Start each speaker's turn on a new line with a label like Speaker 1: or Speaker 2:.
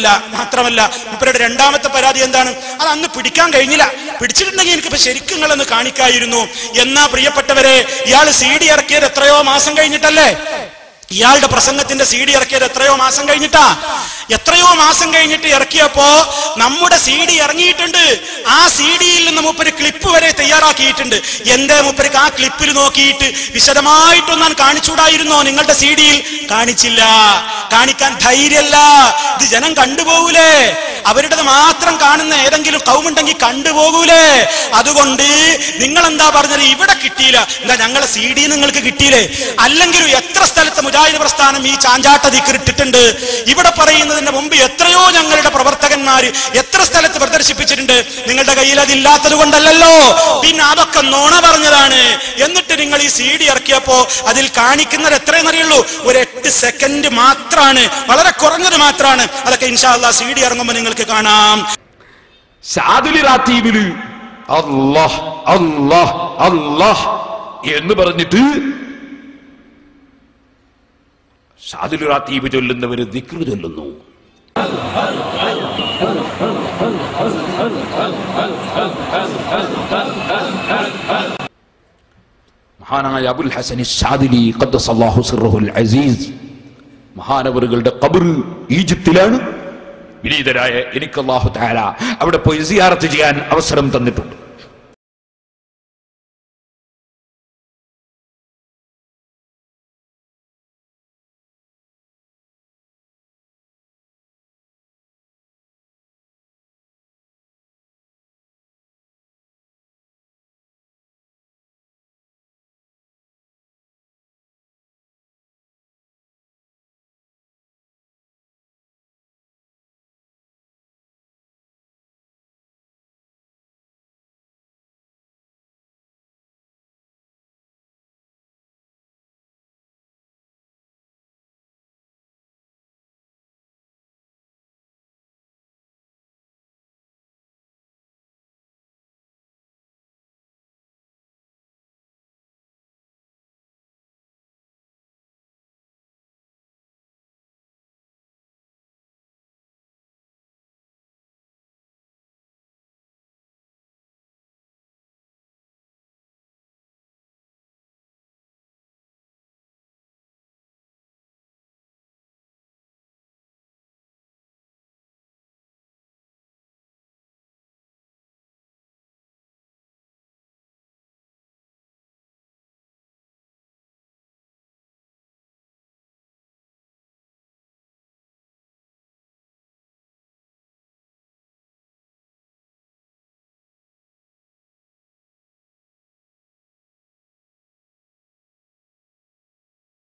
Speaker 1: അല്ല മാത്രമല്ല. മൂപ്പരുടെ രണ്ടാമത്തെ പരാതി എന്താണ്? അത് അന്ന് പിടിക്കാൻ കഴിഞ്ഞില്ല. പിടിച്ചിട്ടുണ്ടെങ്കിൽ എനിക്കിപ്പോ ശരിക്കും നിങ്ങളൊന്ന് കാണിക്കായിരുന്നു. എന്നാ പ്രിയപ്പെട്ടവരെ ഇയാൾ സി ഡി ഇറക്കിയത് എത്രയോ മാസം കഴിഞ്ഞിട്ടല്ലേ? ഇയാളുടെ പ്രസംഗത്തിന്റെ സി ഡി ഇറക്കിയത് എത്രയോ മാസം കഴിഞ്ഞിട്ടാ. എത്രയോ മാസം കഴിഞ്ഞിട്ട് ഇറക്കിയപ്പോ നമ്മുടെ സി ഡി ഇറങ്ങിയിട്ടുണ്ട്. ആ സി ഡിയിൽ നിന്ന് മുപ്പര് ക്ലിപ്പ് വരെ തയ്യാറാക്കിയിട്ടുണ്ട്. എന്തേ മുപ്പർക്ക് ആ ക്ലിപ്പിൽ നോക്കിയിട്ട് വിശദമായിട്ടൊന്നാൻ കാണിച്ചൂടായിരുന്നോ നിങ്ങളുടെ സി ഡിയിൽ? കാണിച്ചില്ല. കാണിക്കാൻ ധൈര്യല്ല ഇത് ജനം കണ്ടുപോകൂലേ? അവരുടേത് മാത്രം കാണുന്ന ഏതെങ്കിലും കൗമുണ്ടെങ്കിൽ കണ്ടുപോകൂലേ. അതുകൊണ്ട് നിങ്ങൾ എന്താ പറഞ്ഞത്? ഇവിടെ കിട്ടിയില്ല. എന്താ ഞങ്ങളെ സി ഡി നിങ്ങൾക്ക് കിട്ടിയില്ലേ? അല്ലെങ്കിൽ എത്ര സ്ഥലത്ത് മുജാഹിദ് പ്രസ്ഥാനം ഈ ചാഞ്ചാട്ട ദിക്കിട്ടിട്ടുണ്ട് ഇവിടെ പറയുന്നതിന്റെ മുമ്പ് എത്രയോ ഞങ്ങളുടെ പ്രവർത്തകന്മാർ എത്ര സ്ഥലത്ത് പ്രദർശിപ്പിച്ചിട്ടുണ്ട്? നിങ്ങളുടെ കയ്യിൽ അതില്ലാത്തത് കൊണ്ടല്ലല്ലോ. പിന്നെ അതൊക്കെ നുണ പറഞ്ഞതാണ്. എന്നിട്ട് നിങ്ങൾ ഈ സി ഡി ഇറക്കിയപ്പോ അതിൽ കാണിക്കുന്നത് എത്രയെന്നറിയുള്ളൂ? ഒരു എട്ട് സെക്കൻഡ് മാത്രമാണ് വളരെ കുറഞ്ഞത് മാത്രമാണ് അതൊക്കെ ഇൻഷാല്ല സി ഡി ഇറങ്ങുമ്പോൾ നിങ്ങൾക്ക് കാണാം.
Speaker 2: അല്ലാഹ് അല്ലാഹ് അല്ലാഹ് എന്ന് പറഞ്ഞിട്ട് ഷാദുലി റാത്തീബ് ചൊല്ലുന്നവര് ദിക്റ് ചൊല്ലുന്നു. മഹാനായ അബുൽ ഹസനി ഷാദിലി അസീസ്. മഹാനവറുകളുടെ ഖബർ ഈജിപ്തിലാണ്. വിനീതരായ എനിക്ക് അല്ലാഹു തആല അവിടെ പോയി സിയാറത്ത് ചെയ്യാൻ അവസരം തന്നിട്ടുണ്ട്.